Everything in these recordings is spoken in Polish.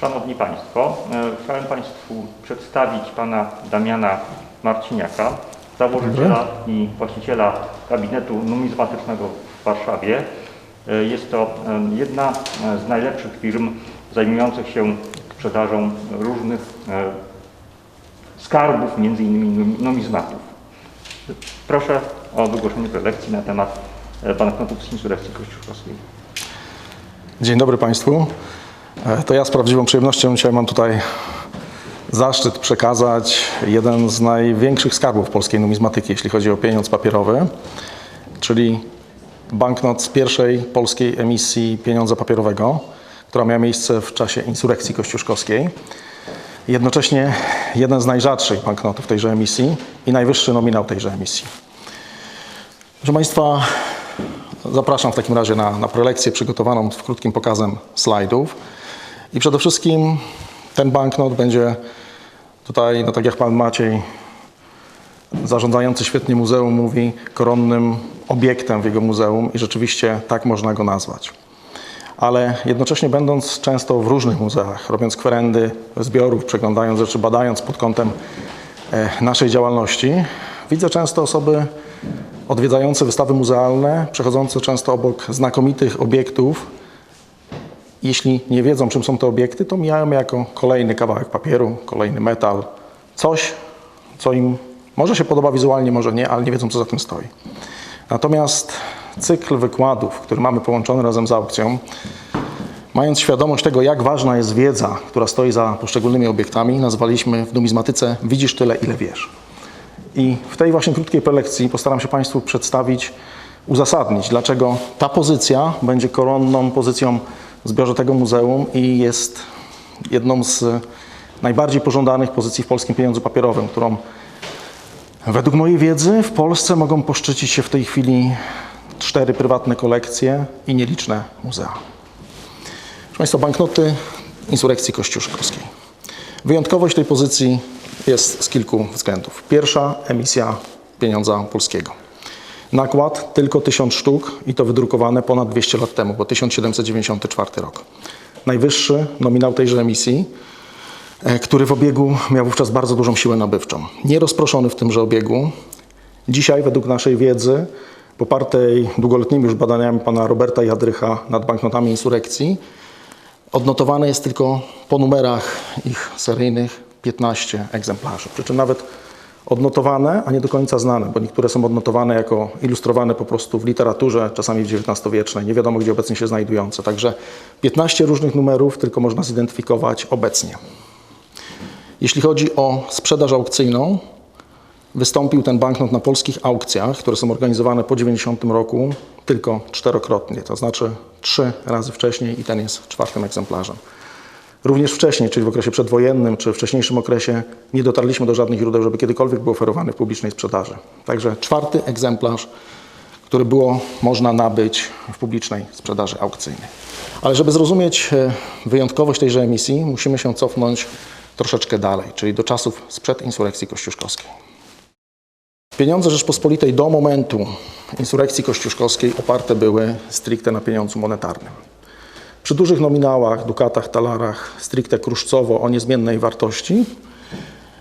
Szanowni Państwo, e, chciałem Państwu przedstawić Pana Damiana Marciniaka, założyciela i właściciela gabinetu numizmatycznego w Warszawie. E, Jest to e, jedna z najlepszych firm zajmujących się sprzedażą różnych skarbów, między innymi numizmatów. Proszę o wygłoszenie prelekcji na temat banknotów z insurrekcji kościuszkowskiej. Dzień dobry Państwu. E, To ja z prawdziwą przyjemnością dzisiaj mam tutaj zaszczyt przekazać jeden z największych skarbów polskiej numizmatyki, jeśli chodzi o pieniądz papierowy, czyli banknot z pierwszej polskiej emisji pieniądza papierowego, która miała miejsce w czasie insurrekcji kościuszkowskiej. Jednocześnie jeden z najrzadszych banknotów tejże emisji i najwyższy nominał tejże emisji. Proszę Państwa, Zapraszam w takim razie na, na prelekcję przygotowaną w krótkim pokazem slajdów. I przede wszystkim ten banknot będzie tutaj, no tak jak Pan Maciej, zarządzający świetnie muzeum, mówi, koronnym obiektem w jego muzeum i rzeczywiście tak można go nazwać. Ale jednocześnie będąc często w różnych muzeach, robiąc kwerendy zbiorów, przeglądając rzeczy, badając pod kątem e, naszej działalności, widzę często osoby odwiedzające wystawy muzealne, przechodzące często obok znakomitych obiektów. Jeśli nie wiedzą, czym są te obiekty, to mijają jako kolejny kawałek papieru, kolejny metal, coś, co im może się podoba wizualnie, może nie, ale nie wiedzą, co za tym stoi. Natomiast cykl wykładów, który mamy połączony razem z aukcją, mając świadomość tego, jak ważna jest wiedza, która stoi za poszczególnymi obiektami, nazwaliśmy w numizmatyce Widzisz tyle, ile wiesz. I w tej właśnie krótkiej prelekcji postaram się Państwu przedstawić, uzasadnić, dlaczego ta pozycja będzie koronną pozycją zbiorze tego muzeum i jest jedną z najbardziej pożądanych pozycji w polskim pieniądzu papierowym, którą według mojej wiedzy w Polsce mogą poszczycić się w tej chwili cztery prywatne kolekcje i nieliczne muzea. Proszę Państwa, banknoty insurrekcji kościuszkowskiej. Wyjątkowość tej pozycji jest z kilku względów. Pierwsza emisja pieniądza polskiego. Nakład tylko 1000 sztuk i to wydrukowane ponad 200 lat temu, bo 1794 rok. Najwyższy nominał tejże emisji, e, który w obiegu miał wówczas bardzo dużą siłę nabywczą. Nierozproszony w tymże obiegu. Dzisiaj według naszej wiedzy, popartej długoletnimi już badaniami pana Roberta Jadrycha nad banknotami insurrekcji, odnotowane jest tylko po numerach ich seryjnych 15 egzemplarzy. Przy czym nawet odnotowane, a nie do końca znane, bo niektóre są odnotowane jako ilustrowane po prostu w literaturze, czasami w XIX-wiecznej, nie wiadomo gdzie obecnie się znajdujące. Także 15 różnych numerów tylko można zidentyfikować obecnie. Jeśli chodzi o sprzedaż aukcyjną, wystąpił ten banknot na polskich aukcjach, które są organizowane po 90 roku tylko czterokrotnie, to znaczy trzy razy wcześniej i ten jest czwartym egzemplarzem. Również wcześniej, czyli w okresie przedwojennym czy wcześniejszym okresie, nie dotarliśmy do żadnych źródeł, żeby kiedykolwiek był oferowany w publicznej sprzedaży. Także czwarty egzemplarz, który było można nabyć w publicznej sprzedaży aukcyjnej. Ale żeby zrozumieć e, wyjątkowość tejże emisji, musimy się cofnąć troszeczkę dalej, czyli do czasów sprzed insurrekcji kościuszkowskiej. Pieniądze Rzeczpospolitej do momentu insurrekcji kościuszkowskiej oparte były stricte na pieniądzu monetarnym. Przy dużych nominałach, dukatach, talarach, stricte kruszcowo o niezmiennej wartości.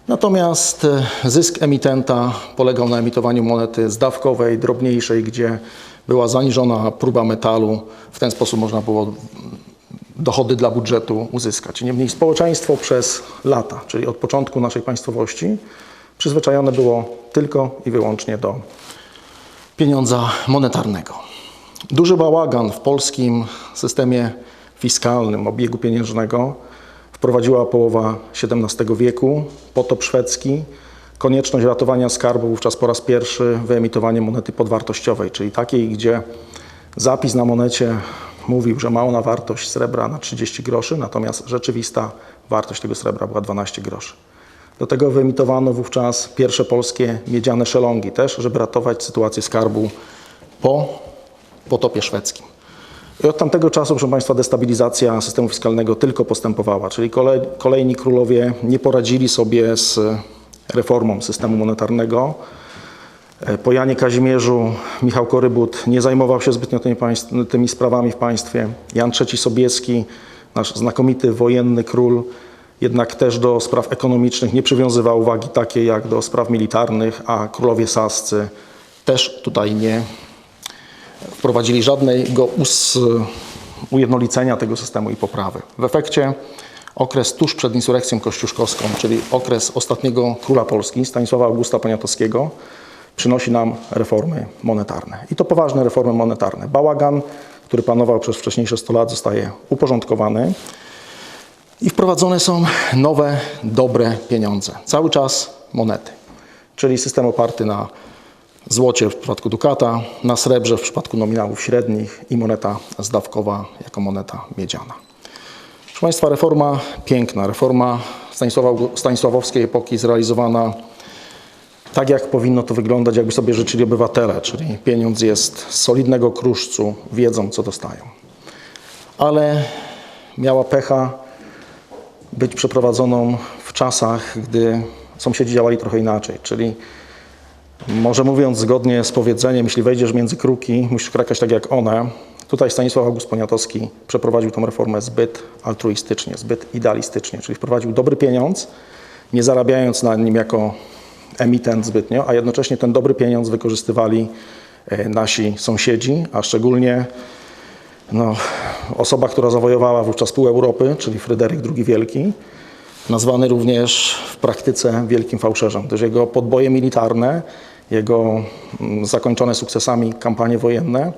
Natomiast e, zysk emitenta polegał na emitowaniu monety zdawkowej, drobniejszej, gdzie była zaniżona próba metalu. W ten sposób można było dochody dla budżetu uzyskać. Niemniej społeczeństwo przez lata, czyli od początku naszej państwowości, przyzwyczajone było tylko i wyłącznie do pieniądza monetarnego. Duży bałagan w polskim systemie fiskalnym, obiegu pieniężnego wprowadziła połowa XVII wieku, potop szwedzki, konieczność ratowania skarbu wówczas po raz pierwszy wyemitowanie monety podwartościowej, czyli takiej, gdzie zapis na monecie mówił, że ma ona wartość srebra na 30 groszy, natomiast rzeczywista wartość tego srebra była 12 groszy. Do tego wyemitowano wówczas pierwsze polskie miedziane szelongi też, żeby ratować sytuację skarbu po potopie szwedzkim. I od tamtego czasu, proszę Państwa, destabilizacja systemu fiskalnego tylko postępowała, czyli kolej, kolejni królowie nie poradzili sobie z reformą systemu monetarnego. Po Janie Kazimierzu Michał Korybut nie zajmował się zbytnio tymi, państw, tymi sprawami w państwie. Jan III Sobieski nasz znakomity wojenny król, jednak też do spraw ekonomicznych nie przywiązywał uwagi takiej jak do spraw militarnych, a królowie sascy też tutaj nie wprowadzili żadnego us, ujednolicenia tego systemu i poprawy. W efekcie okres tuż przed insurekcją kościuszkowską, czyli okres ostatniego króla Polski, Stanisława Augusta Poniatowskiego, przynosi nam reformy monetarne. I to poważne reformy monetarne. Bałagan, który panował przez wcześniejsze 100 lat, zostaje uporządkowany i wprowadzone są nowe, dobre pieniądze. Cały czas monety, czyli system oparty na złocie w przypadku dukata, na srebrze w przypadku nominałów średnich i moneta zdawkowa jako moneta miedziana. Proszę Państwa, reforma piękna, reforma Stanisława, Stanisławowskiej epoki zrealizowana tak, jak powinno to wyglądać, jakby sobie życzyli obywatele, czyli pieniądz jest z solidnego kruszcu, wiedzą, co dostają. Ale miała pecha być przeprowadzoną w czasach, gdy sąsiedzi działali trochę inaczej, czyli może mówiąc zgodnie z powiedzeniem, jeśli wejdziesz między kruki, musisz krakać tak jak one. Tutaj Stanisław August Poniatowski przeprowadził tę reformę zbyt altruistycznie, zbyt idealistycznie, czyli wprowadził dobry pieniądz, nie zarabiając na nim jako emitent zbytnio, a jednocześnie ten dobry pieniądz wykorzystywali e, nasi sąsiedzi, a szczególnie no, osoba, która zawojowała wówczas pół Europy, czyli Fryderyk II Wielki, nazwany również w praktyce wielkim fałszerzem, gdyż jego podboje militarne, jego mm, zakończone sukcesami kampanie wojenne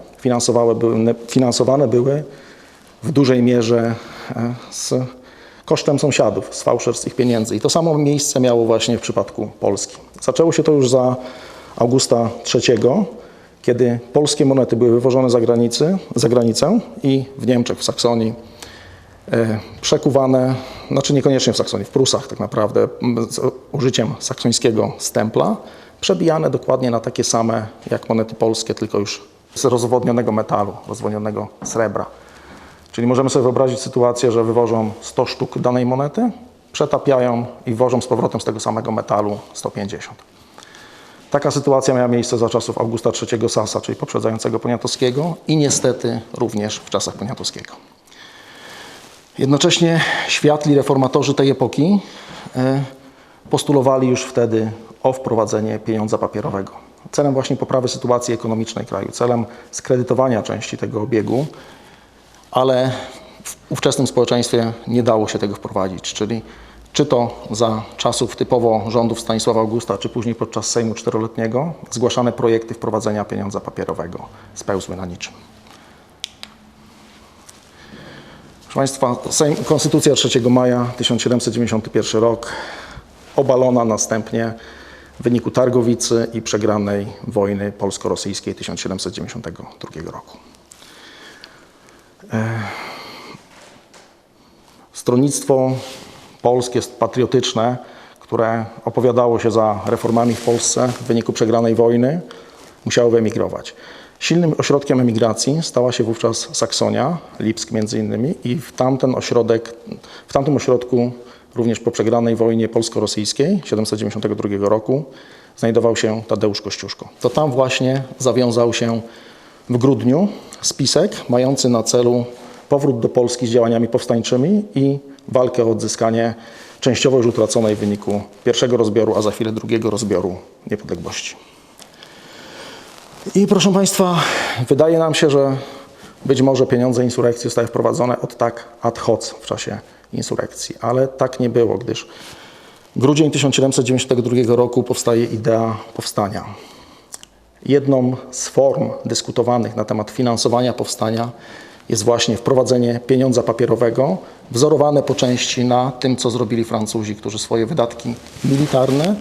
były, finansowane były w dużej mierze e, z kosztem sąsiadów, z fałszerstw ich pieniędzy. I to samo miejsce miało właśnie w przypadku Polski. Zaczęło się to już za Augusta III, kiedy polskie monety były wywożone za, granicy, za granicę i w Niemczech, w Saksonii e, przekuwane, znaczy niekoniecznie w Saksonii, w Prusach tak naprawdę, z użyciem saksońskiego stempla, przebijane dokładnie na takie same jak monety polskie, tylko już z rozwodnionego metalu, rozwodnionego srebra. Czyli możemy sobie wyobrazić sytuację, że wywożą 100 sztuk danej monety, przetapiają i wożą z powrotem z tego samego metalu 150. Taka sytuacja miała miejsce za czasów Augusta III Sasa, czyli poprzedzającego Poniatowskiego i niestety również w czasach Poniatowskiego. Jednocześnie światli reformatorzy tej epoki e, postulowali już wtedy o wprowadzenie pieniądza papierowego. Celem właśnie poprawy sytuacji ekonomicznej kraju, celem skredytowania części tego obiegu, ale w ówczesnym społeczeństwie nie dało się tego wprowadzić, czyli czy to za czasów typowo rządów Stanisława Augusta, czy później podczas Sejmu Czteroletniego, zgłaszane projekty wprowadzenia pieniądza papierowego spełzły na niczym. Proszę Państwa, Sejm, Konstytucja 3 maja 1791 rok, obalona następnie w wyniku Targowicy i przegranej wojny polsko-rosyjskiej 1792 roku. Stronnictwo polskie patriotyczne, które opowiadało się za reformami w Polsce w wyniku przegranej wojny, musiało wyemigrować. Silnym ośrodkiem emigracji stała się wówczas Saksonia, Lipsk między innymi i w tamten ośrodek, w tamtym ośrodku również po przegranej wojnie polsko-rosyjskiej 792 roku znajdował się Tadeusz Kościuszko. To tam właśnie zawiązał się w grudniu spisek mający na celu powrót do Polski z działaniami powstańczymi i walkę o odzyskanie częściowo już utraconej w wyniku pierwszego rozbioru, a za chwilę drugiego rozbioru niepodległości. I proszę Państwa, wydaje nam się, że być może pieniądze insurekcji zostały wprowadzone od tak ad hoc w czasie insurekcji, ale tak nie było, gdyż grudzień 1792 roku powstaje idea powstania. Jedną z form dyskutowanych na temat finansowania powstania jest właśnie wprowadzenie pieniądza papierowego, wzorowane po części na tym, co zrobili Francuzi, którzy swoje wydatki militarne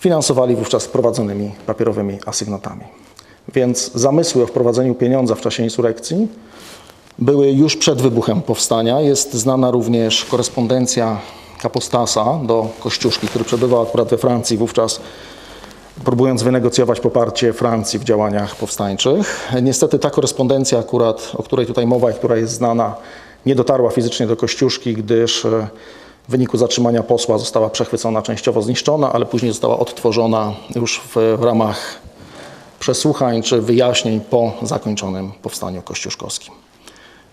finansowali wówczas wprowadzonymi papierowymi asygnatami. Więc zamysły o wprowadzeniu pieniądza w czasie insurekcji były już przed wybuchem powstania. Jest znana również korespondencja Kapostasa do Kościuszki, który przebywał akurat we Francji wówczas próbując wynegocjować poparcie Francji w działaniach powstańczych. Niestety ta korespondencja akurat, o której tutaj mowa i która jest znana, nie dotarła fizycznie do Kościuszki, gdyż e, w wyniku zatrzymania posła została przechwycona, częściowo zniszczona, ale później została odtworzona już w ramach przesłuchań czy wyjaśnień po zakończonym powstaniu kościuszkowskim.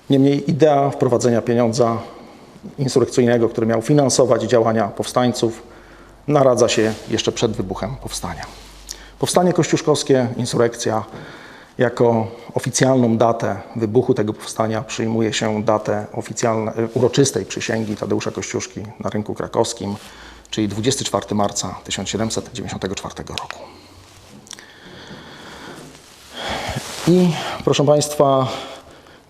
Niemniej idea wprowadzenia pieniądza insurekcyjnego, który miał finansować działania powstańców, naradza się jeszcze przed wybuchem powstania. Powstanie kościuszkowskie, insurekcja, jako oficjalną datę wybuchu tego powstania przyjmuje się datę oficjalne, uroczystej przysięgi Tadeusza Kościuszki na rynku krakowskim, czyli 24 marca 1794 roku. I proszę Państwa,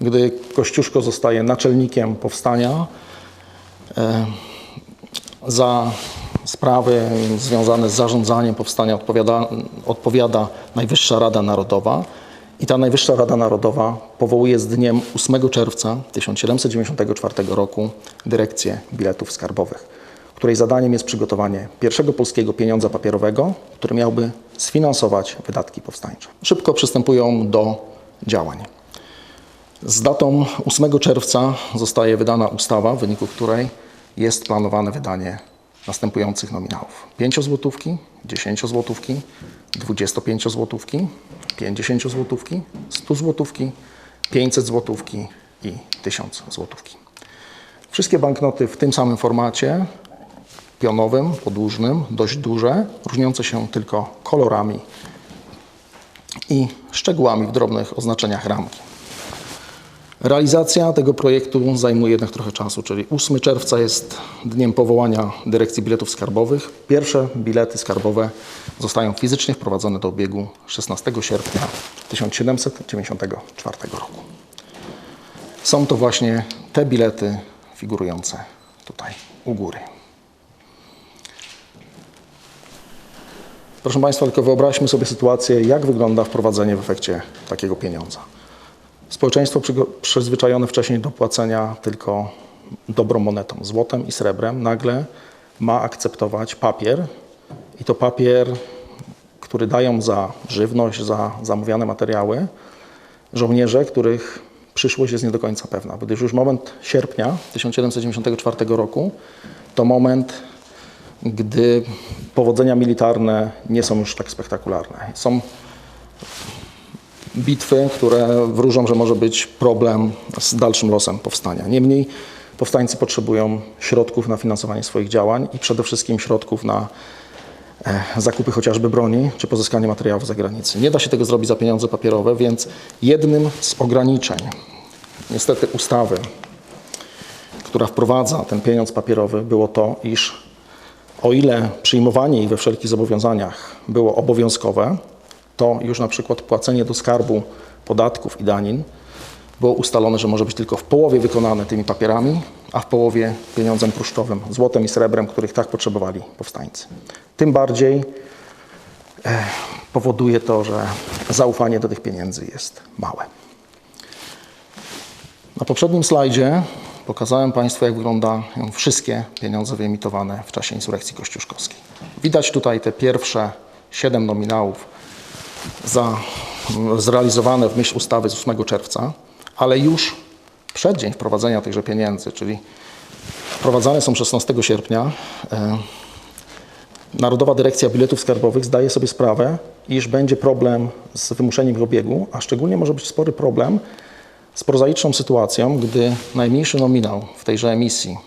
gdy Kościuszko zostaje naczelnikiem powstania, e, za sprawy związane z zarządzaniem powstania odpowiada, odpowiada Najwyższa Rada Narodowa. I ta Najwyższa Rada Narodowa powołuje z dniem 8 czerwca 1794 roku dyrekcję biletów skarbowych, której zadaniem jest przygotowanie pierwszego polskiego pieniądza papierowego, który miałby sfinansować wydatki powstańcze. Szybko przystępują do działań. Z datą 8 czerwca zostaje wydana ustawa, w wyniku której jest planowane wydanie następujących nominałów: 5 złotówki, 10 złotówki, 25 złotówki, 50 złotówki, 100 złotówki, 500 złotówki i 1000 złotówki. Wszystkie banknoty w tym samym formacie, pionowym, podłużnym, dość duże, różniące się tylko kolorami i szczegółami w drobnych oznaczeniach ramki. Realizacja tego projektu zajmuje jednak trochę czasu, czyli 8 czerwca jest dniem powołania Dyrekcji Biletów Skarbowych. Pierwsze bilety skarbowe zostają fizycznie wprowadzone do obiegu 16 sierpnia 1794 roku. Są to właśnie te bilety figurujące tutaj u góry. Proszę Państwa, tylko wyobraźmy sobie sytuację, jak wygląda wprowadzenie w efekcie takiego pieniądza. Społeczeństwo przyzwyczajone wcześniej do płacenia tylko dobrą monetą, złotem i srebrem, nagle ma akceptować papier i to papier, który dają za żywność, za zamówiane materiały żołnierze, których przyszłość jest nie do końca pewna, gdyż już moment sierpnia 1794 roku to moment, gdy powodzenia militarne nie są już tak spektakularne. Są bitwy, które wróżą, że może być problem z dalszym losem powstania. Niemniej powstańcy potrzebują środków na finansowanie swoich działań i przede wszystkim środków na e, zakupy chociażby broni czy pozyskanie materiałów z zagranicy. Nie da się tego zrobić za pieniądze papierowe, więc jednym z ograniczeń, niestety ustawy, która wprowadza ten pieniądz papierowy, było to, iż o ile przyjmowanie ich we wszelkich zobowiązaniach było obowiązkowe, to już na przykład płacenie do skarbu podatków i danin było ustalone, że może być tylko w połowie wykonane tymi papierami, a w połowie pieniądzem pruszczowym, złotem i srebrem, których tak potrzebowali powstańcy. Tym bardziej e, powoduje to, że zaufanie do tych pieniędzy jest małe. Na poprzednim slajdzie pokazałem Państwu, jak wyglądają wszystkie pieniądze wyemitowane w czasie insurekcji kościuszkowskiej. Widać tutaj te pierwsze siedem nominałów za, zrealizowane w myśl ustawy z 8 czerwca, ale już przed dzień wprowadzenia tychże pieniędzy, czyli wprowadzane są 16 sierpnia, e, Narodowa Dyrekcja Biletów Skarbowych zdaje sobie sprawę, iż będzie problem z wymuszeniem ich obiegu, a szczególnie może być spory problem z prozaiczną sytuacją, gdy najmniejszy nominał w tejże emisji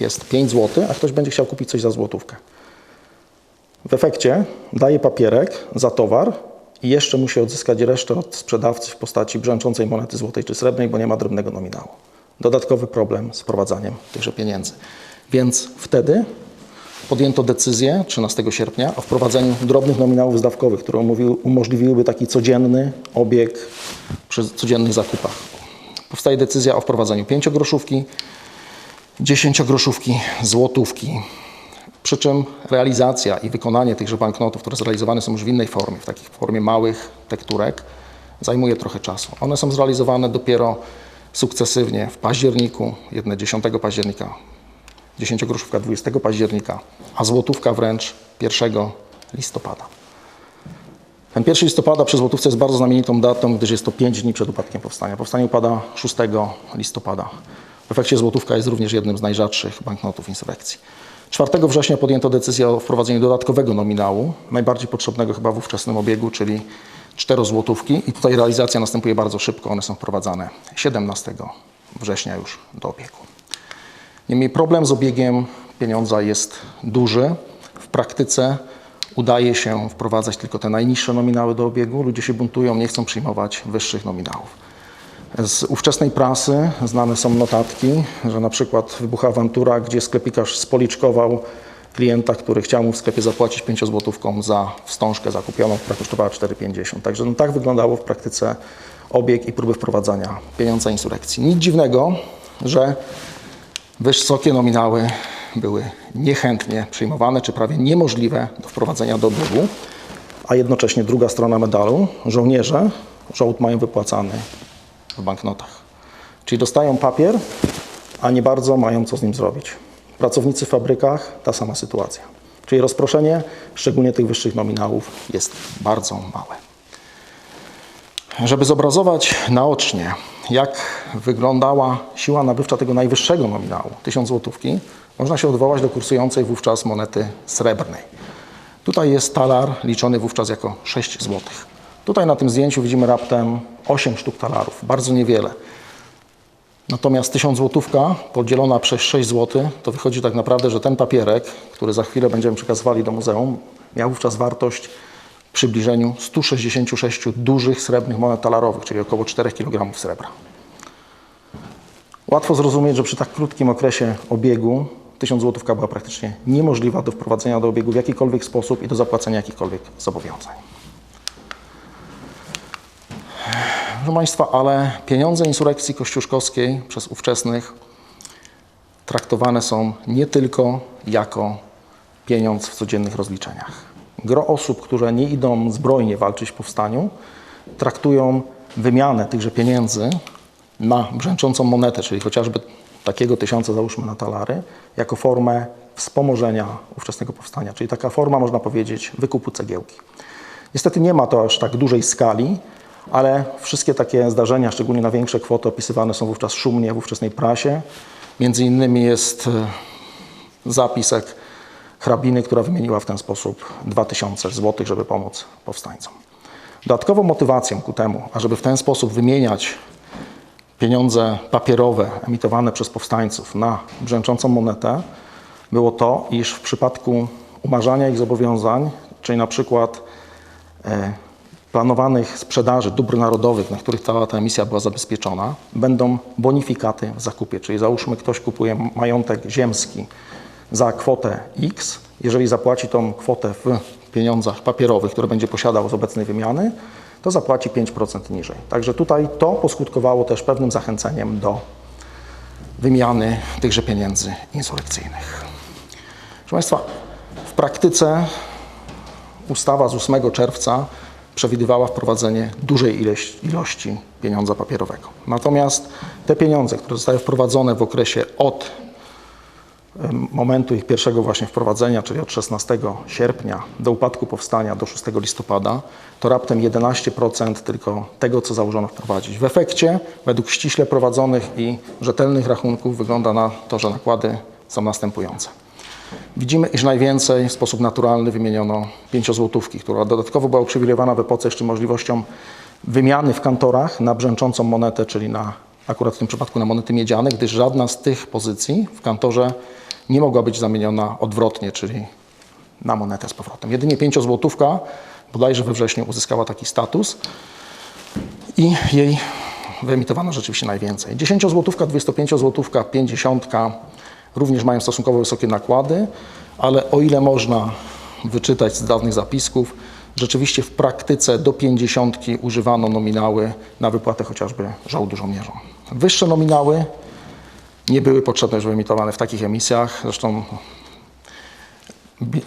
jest 5 zł, a ktoś będzie chciał kupić coś za złotówkę. W efekcie daje papierek za towar i jeszcze musi odzyskać resztę od sprzedawcy w postaci brzęczącej monety złotej czy srebrnej, bo nie ma drobnego nominału. Dodatkowy problem z wprowadzaniem tychże pieniędzy. Więc wtedy podjęto decyzję 13 sierpnia o wprowadzeniu drobnych nominałów zdawkowych, które umożliwiłyby taki codzienny obieg przy codziennych zakupach. Powstaje decyzja o wprowadzeniu 5-groszówki, 10-groszówki, złotówki. Przy czym realizacja i wykonanie tychże banknotów, które zrealizowane są już w innej formie, w takiej formie małych tekturek, zajmuje trochę czasu. One są zrealizowane dopiero sukcesywnie w październiku, jedne 10 października, 10-groszówka 20 października, a złotówka wręcz 1 listopada. Ten 1 listopada przy złotówce jest bardzo znamienitą datą, gdyż jest to 5 dni przed upadkiem powstania. Powstanie upada 6 listopada. W efekcie złotówka jest również jednym z najrzadszych banknotów insurrekcji. 4 września podjęto decyzję o wprowadzeniu dodatkowego nominału, najbardziej potrzebnego chyba w ówczesnym obiegu, czyli 4 złotówki. I tutaj realizacja następuje bardzo szybko. One są wprowadzane 17 września już do obiegu. Niemniej problem z obiegiem pieniądza jest duży. W praktyce udaje się wprowadzać tylko te najniższe nominały do obiegu. Ludzie się buntują, nie chcą przyjmować wyższych nominałów. Z ówczesnej prasy znane są notatki, że na przykład wybucha awantura, gdzie sklepikarz spoliczkował klienta, który chciał mu w sklepie zapłacić 5 złotówką za wstążkę zakupioną, która kosztowała 4,50. Także no, tak wyglądało w praktyce obieg i próby wprowadzania pieniądza insurekcji. Nic dziwnego, że wysokie nominały były niechętnie przyjmowane, czy prawie niemożliwe do wprowadzenia do obiegu, a jednocześnie druga strona medalu, żołnierze żołd mają wypłacany w banknotach. Czyli dostają papier, a nie bardzo mają co z nim zrobić. Pracownicy w fabrykach ta sama sytuacja. Czyli rozproszenie, szczególnie tych wyższych nominałów, jest bardzo małe. Żeby zobrazować naocznie, jak wyglądała siła nabywcza tego najwyższego nominału, 1000 złotówki, można się odwołać do kursującej wówczas monety srebrnej. Tutaj jest talar liczony wówczas jako 6 złotych. Tutaj na tym zdjęciu widzimy raptem 8 sztuk talarów, bardzo niewiele. Natomiast 1000 złotówka podzielona przez 6 zł, to wychodzi tak naprawdę, że ten papierek, który za chwilę będziemy przekazywali do muzeum, miał wówczas wartość w przybliżeniu 166 dużych srebrnych monet talarowych, czyli około 4 kg srebra. Łatwo zrozumieć, że przy tak krótkim okresie obiegu 1000 złotówka była praktycznie niemożliwa do wprowadzenia do obiegu w jakikolwiek sposób i do zapłacenia jakichkolwiek zobowiązań. Proszę Państwa, ale pieniądze insurekcji kościuszkowskiej przez ówczesnych traktowane są nie tylko jako pieniądz w codziennych rozliczeniach. Gro osób, które nie idą zbrojnie walczyć w powstaniu, traktują wymianę tychże pieniędzy na brzęczącą monetę, czyli chociażby takiego tysiąca, załóżmy na talary, jako formę wspomożenia ówczesnego powstania, czyli taka forma, można powiedzieć, wykupu cegiełki. Niestety nie ma to aż tak dużej skali, ale wszystkie takie zdarzenia, szczególnie na większe kwoty, opisywane są wówczas szumnie w ówczesnej prasie. Między innymi jest e, zapisek hrabiny, która wymieniła w ten sposób 2000 zł, żeby pomóc powstańcom. Dodatkową motywacją ku temu, ażeby w ten sposób wymieniać pieniądze papierowe emitowane przez powstańców na brzęczącą monetę, było to, iż w przypadku umarzania ich zobowiązań, czyli na przykład e, planowanych sprzedaży dóbr narodowych, na których cała ta emisja była zabezpieczona, będą bonifikaty w zakupie. Czyli załóżmy, ktoś kupuje majątek ziemski za kwotę X, jeżeli zapłaci tą kwotę w pieniądzach papierowych, które będzie posiadał z obecnej wymiany, to zapłaci 5% niżej. Także tutaj to poskutkowało też pewnym zachęceniem do wymiany tychże pieniędzy insurekcyjnych. Proszę Państwa, w praktyce ustawa z 8 czerwca przewidywała wprowadzenie dużej ilości, pieniądza papierowego. Natomiast te pieniądze, które zostały wprowadzone w okresie od momentu ich pierwszego właśnie wprowadzenia, czyli od 16 sierpnia do upadku powstania do 6 listopada, to raptem 11% tylko tego, co założono wprowadzić. W efekcie, według ściśle prowadzonych i rzetelnych rachunków, wygląda na to, że nakłady są następujące. Widzimy, iż najwięcej w sposób naturalny wymieniono pięciozłotówki, która dodatkowo była uprzywilejowana w epoce jeszcze możliwością wymiany w kantorach na brzęczącą monetę, czyli na, akurat w tym przypadku na monety miedziane, gdyż żadna z tych pozycji w kantorze nie mogła być zamieniona odwrotnie, czyli na monetę z powrotem. Jedynie pięciozłotówka bodajże we wrześniu uzyskała taki status i jej wyemitowano rzeczywiście najwięcej. 10 złotówka, 25 złotówka, 50 również mają stosunkowo wysokie nakłady, ale o ile można wyczytać z dawnych zapisków, rzeczywiście w praktyce do 50 używano nominały na wypłatę chociażby żołdu żołnierzom. Wyższe nominały nie były potrzebne już wyemitowane w takich emisjach. Zresztą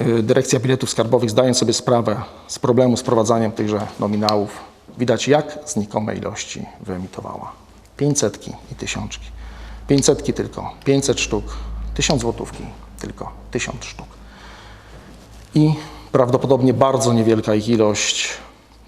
y, Dyrekcja Biletów Skarbowych, zdając sobie sprawę z problemu z wprowadzaniem tychże nominałów, widać jak znikome ilości wyemitowała. 500 i tysiączki. 500 tylko 500 sztuk, 1000 złotówki tylko 1000 sztuk. I prawdopodobnie bardzo niewielka ich ilość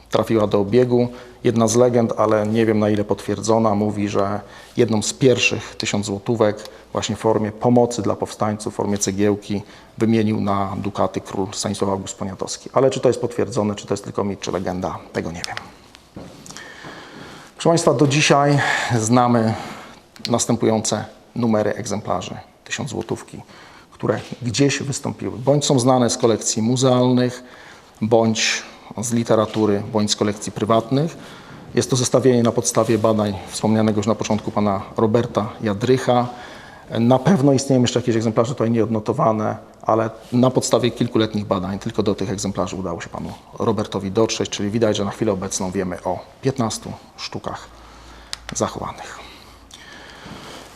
trafiła do obiegu. Jedna z legend, ale nie wiem na ile potwierdzona, mówi, że jedną z pierwszych tysiąc złotówek właśnie w formie pomocy dla powstańców, w formie cegiełki wymienił na dukaty król Stanisław August Poniatowski. Ale czy to jest potwierdzone, czy to jest tylko mit, czy legenda, tego nie wiem. Proszę Państwa, do dzisiaj znamy następujące numery egzemplarzy 1000 złotówki, które gdzieś wystąpiły, bądź są znane z kolekcji muzealnych, bądź z literatury, bądź z kolekcji prywatnych. Jest to zestawienie na podstawie badań wspomnianego już na początku pana Roberta Jadrycha. Na pewno istnieją jeszcze jakieś egzemplarze tutaj nieodnotowane, ale na podstawie kilkuletnich badań tylko do tych egzemplarzy udało się panu Robertowi dotrzeć, czyli widać, że na chwilę obecną wiemy o 15 sztukach zachowanych.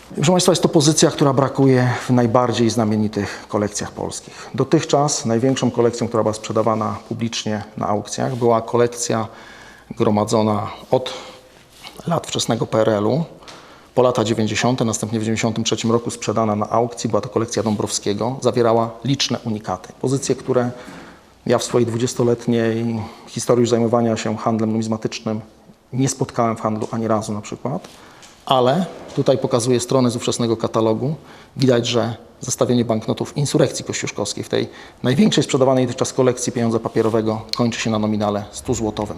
Proszę Państwa, jest to pozycja, która brakuje w najbardziej znamienitych kolekcjach polskich. Dotychczas największą kolekcją, która była sprzedawana publicznie na aukcjach, była kolekcja gromadzona od lat wczesnego PRL-u po lata 90., następnie w 93 roku sprzedana na aukcji. Była to kolekcja Dąbrowskiego. Zawierała liczne unikaty. Pozycje, które ja w swojej 20-letniej historii zajmowania się handlem numizmatycznym nie spotkałem w handlu ani razu na przykład, ale tutaj pokazuję stronę z ówczesnego katalogu. Widać, że zestawienie banknotów insurekcji kościuszkowskiej w tej największej sprzedawanej dotychczas kolekcji pieniądza papierowego kończy się na nominale 100 złotowym.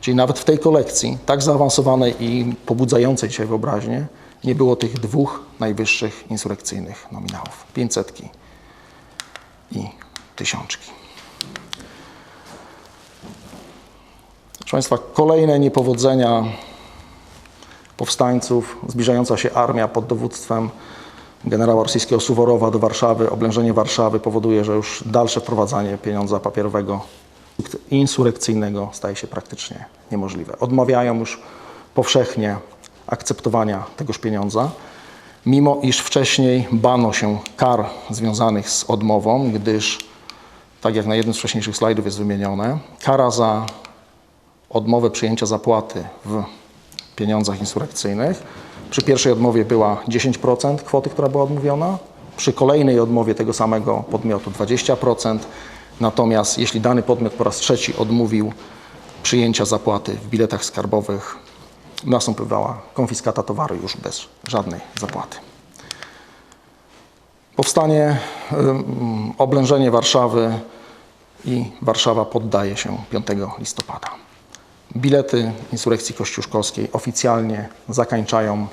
Czyli nawet w tej kolekcji, tak zaawansowanej i pobudzającej dzisiaj wyobraźnię, nie było tych dwóch najwyższych insurekcyjnych nominałów. 500 i tysiączki. Proszę Państwa, kolejne niepowodzenia powstańców, zbliżająca się armia pod dowództwem generała rosyjskiego Suworowa do Warszawy, oblężenie Warszawy powoduje, że już dalsze wprowadzanie pieniądza papierowego insurekcyjnego staje się praktycznie niemożliwe. Odmawiają już powszechnie akceptowania tegoż pieniądza, mimo iż wcześniej bano się kar związanych z odmową, gdyż, tak jak na jednym z wcześniejszych slajdów jest wymienione, kara za odmowę przyjęcia zapłaty w pieniądzach insurekcyjnych. Przy pierwszej odmowie była 10% kwoty, która była odmówiona, przy kolejnej odmowie tego samego podmiotu 20%. Natomiast jeśli dany podmiot po raz trzeci odmówił przyjęcia zapłaty w biletach skarbowych, następowała konfiskata towaru już bez żadnej zapłaty. Powstanie, oblężenie Warszawy i Warszawa poddaje się 5 listopada. Bilety insurekcji kościuszkowskiej oficjalnie zakańczają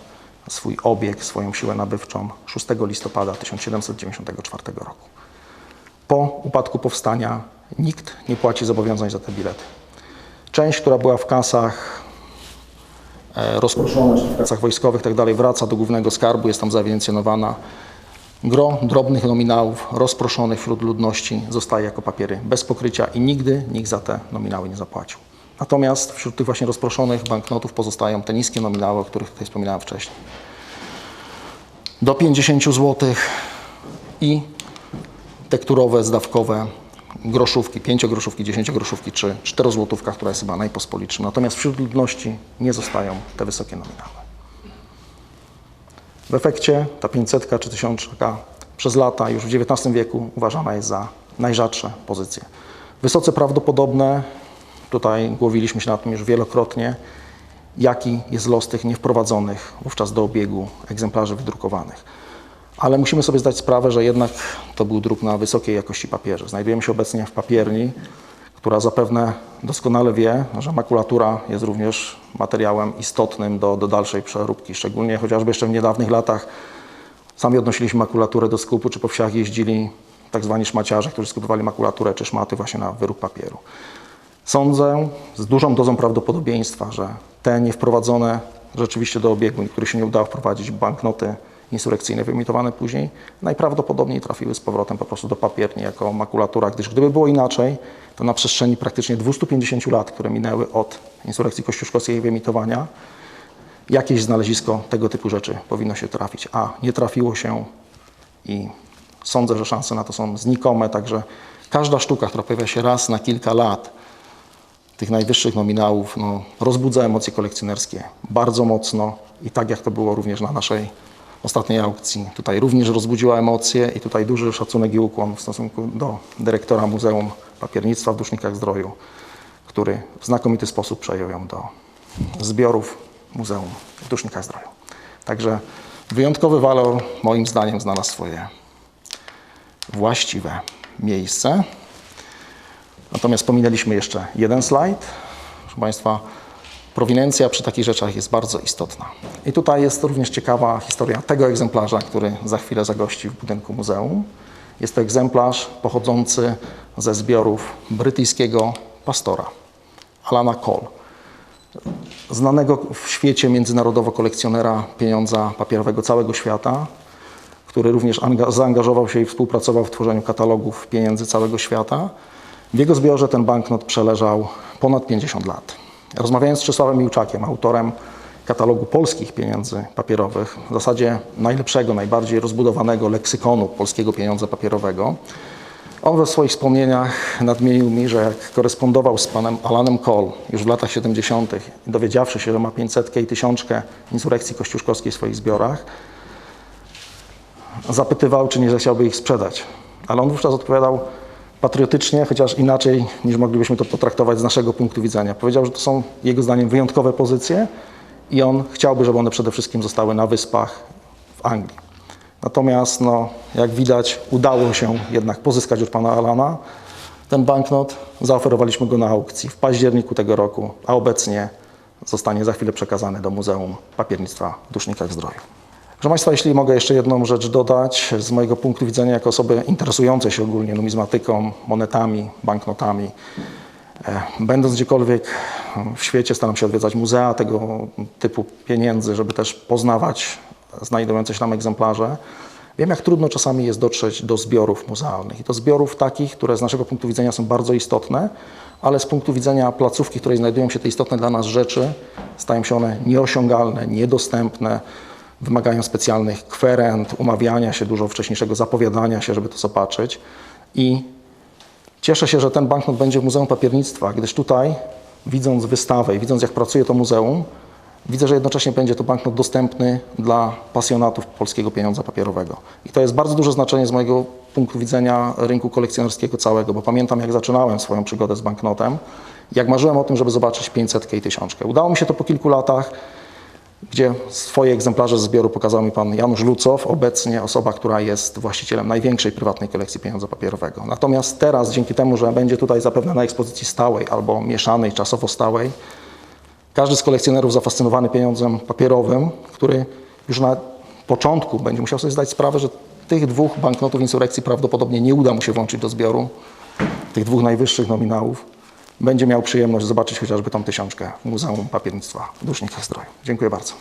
swój obieg, swoją siłę nabywczą 6 listopada 1794 roku. Po upadku powstania nikt nie płaci zobowiązań za te bilety. Część, która była w kasach e, rozproszona, w kasach wojskowych tak dalej, wraca do głównego skarbu, jest tam zaewidencjonowana. Gro drobnych nominałów rozproszonych wśród ludności zostaje jako papiery bez pokrycia i nigdy nikt za te nominały nie zapłacił. Natomiast wśród tych właśnie rozproszonych banknotów pozostają te niskie nominały, o których tutaj wspominałem wcześniej. Do 50 zł i tekturowe, zdawkowe groszówki, 5-groszówki, 10-groszówki czy 4-złotówka, która jest chyba najpospolitszym. Natomiast wśród ludności nie zostają te wysokie nominały. W efekcie ta 500 czy 1000 przez lata już w XIX wieku uważana jest za najrzadsze pozycje. Wysoce prawdopodobne, tutaj głowiliśmy się na tym już wielokrotnie, jaki jest los tych niewprowadzonych wówczas do obiegu egzemplarzy wydrukowanych. Ale musimy sobie zdać sprawę, że jednak to był druk na wysokiej jakości papierze. Znajdujemy się obecnie w papierni, która zapewne doskonale wie, że makulatura jest również materiałem istotnym do, do dalszej przeróbki, szczególnie chociażby jeszcze w niedawnych latach sami odnosiliśmy makulaturę do skupu, czy po wsiach jeździli tak zwani szmaciarze, którzy skupowali makulaturę czy szmaty właśnie na wyrób papieru. Sądzę z dużą dozą prawdopodobieństwa, że te niewprowadzone rzeczywiście do obiegu, których się nie udało wprowadzić, banknoty insurekcyjne wyemitowane później, najprawdopodobniej trafiły z powrotem po prostu do papierni jako makulatura, gdyż gdyby było inaczej, to na przestrzeni praktycznie 250 lat, które minęły od insurekcji kościuszkowskiej i wyemitowania, jakieś znalezisko tego typu rzeczy powinno się trafić, a nie trafiło się i sądzę, że szanse na to są znikome, także każda sztuka, która pojawia się raz na kilka lat, tych najwyższych nominałów, no, rozbudza emocje kolekcjonerskie bardzo mocno i tak jak to było również na naszej ostatniej aukcji. Tutaj również rozbudziła emocje i tutaj duży szacunek i ukłon w stosunku do dyrektora Muzeum Papiernictwa w Dusznikach Zdroju, który w znakomity sposób przejął ją do zbiorów Muzeum w Dusznikach Zdroju. Także wyjątkowy walor moim zdaniem znalazł swoje właściwe miejsce. Natomiast pominęliśmy jeszcze jeden slajd. Proszę Państwa, prowinencja przy takich rzeczach jest bardzo istotna. I tutaj jest również ciekawa historia tego egzemplarza, który za chwilę zagości w budynku muzeum. Jest to egzemplarz pochodzący ze zbiorów brytyjskiego pastora, Alana Cole znanego w świecie międzynarodowo kolekcjonera pieniądza papierowego całego świata, który również anga- zaangażował się i współpracował w tworzeniu katalogów pieniędzy całego świata. W jego zbiorze ten banknot przeleżał ponad 50 lat. Rozmawiając z Czesławem Miłczakiem, autorem katalogu polskich pieniędzy papierowych, w zasadzie najlepszego, najbardziej rozbudowanego leksykonu polskiego pieniądza papierowego, on we swoich wspomnieniach nadmienił mi, że jak korespondował z panem Alanem Cole już w latach 70., dowiedziawszy się, że ma 500 i tysiączkę insurrekcji kościuszkowskiej w swoich zbiorach, zapytywał, czy nie zechciałby ich sprzedać. Ale on wówczas odpowiadał patriotycznie, chociaż inaczej niż moglibyśmy to potraktować z naszego punktu widzenia. Powiedział, że to są jego zdaniem wyjątkowe pozycje i on chciałby, żeby one przede wszystkim zostały na wyspach w Anglii. Natomiast, no, jak widać, udało się jednak pozyskać od pana Alana ten banknot. Zaoferowaliśmy go na aukcji w październiku tego roku, a obecnie zostanie za chwilę przekazany do Muzeum Papiernictwa w Dusznikach Zdroju. Proszę Państwa, jeśli mogę jeszcze jedną rzecz dodać, z mojego punktu widzenia jako osoby interesującej się ogólnie numizmatyką, monetami, banknotami, e, będąc gdziekolwiek w świecie staram się odwiedzać muzea tego typu pieniędzy, żeby też poznawać znajdujące się tam egzemplarze. Wiem, jak trudno czasami jest dotrzeć do zbiorów muzealnych. I to zbiorów takich, które z naszego punktu widzenia są bardzo istotne, ale z punktu widzenia placówki, w której znajdują się te istotne dla nas rzeczy, stają się one nieosiągalne, niedostępne, wymagają specjalnych kwerent, umawiania się, dużo wcześniejszego zapowiadania się, żeby to zobaczyć. I Cieszę się, że ten banknot będzie w Muzeum Papiernictwa, gdyż tutaj, widząc wystawę i widząc jak pracuje to muzeum, widzę, że jednocześnie będzie to banknot dostępny dla pasjonatów polskiego pieniądza papierowego. I to jest bardzo duże znaczenie z mojego punktu widzenia rynku kolekcjonerskiego całego, bo pamiętam jak zaczynałem swoją przygodę z banknotem, jak marzyłem o tym, żeby zobaczyć 500 i 1000. Udało mi się to po kilku latach, gdzie swoje egzemplarze z zbioru pokazał mi pan Janusz Lucow, obecnie osoba, która jest właścicielem największej prywatnej kolekcji pieniądza papierowego. Natomiast teraz, dzięki temu, że będzie tutaj zapewne na ekspozycji stałej albo mieszanej, czasowo stałej, każdy z kolekcjonerów zafascynowany pieniądzem papierowym, który już na początku będzie musiał sobie zdać sprawę, że tych dwóch banknotów insurrekcji prawdopodobnie nie uda mu się włączyć do zbioru, tych dwóch najwyższych nominałów, będzie miał przyjemność zobaczyć chociażby tą tysiączkę Muzeum Papiernictwa w Dusznikach Zdroju. Dziękuję bardzo.